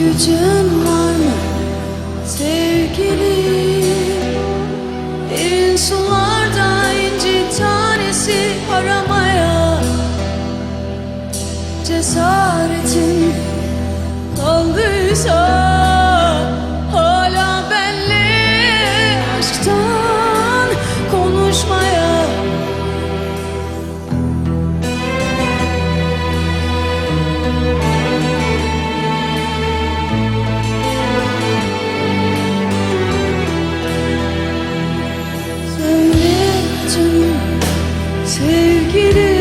gücün var mı sevgili? Evin sularda inci tanesi aramaya Cesaretin kaldıysa you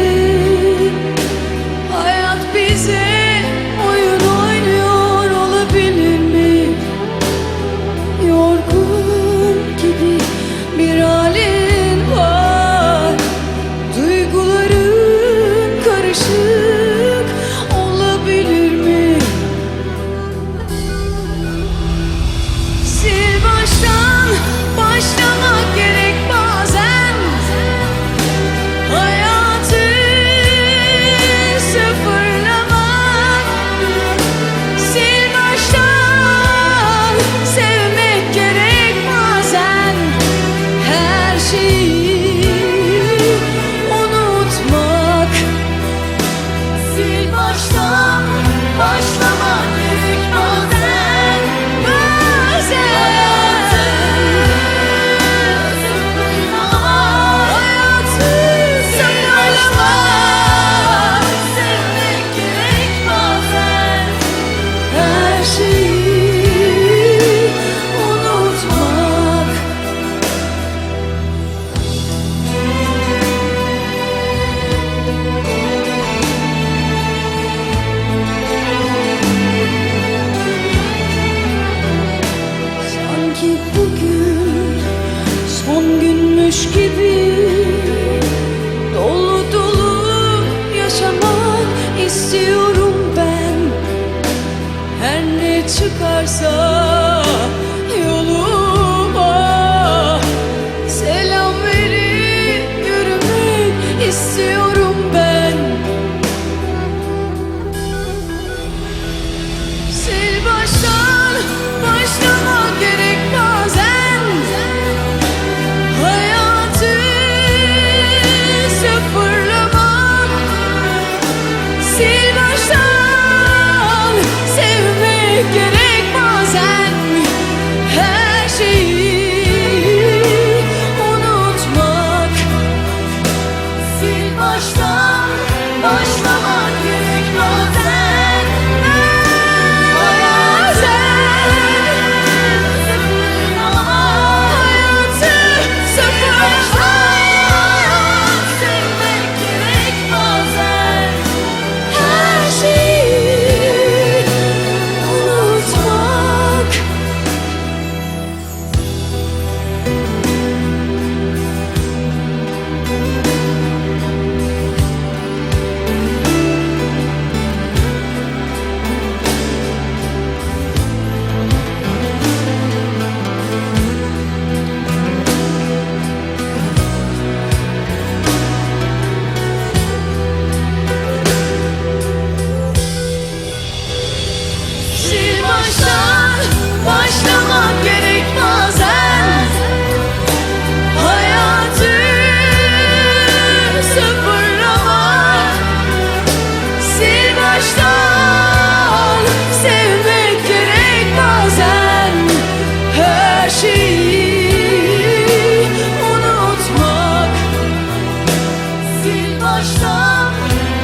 baştan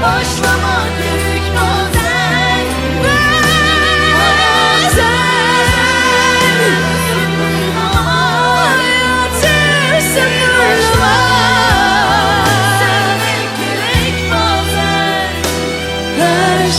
başlamak gerek Hayatı sıfırlar Sevmek gerek bazen. Her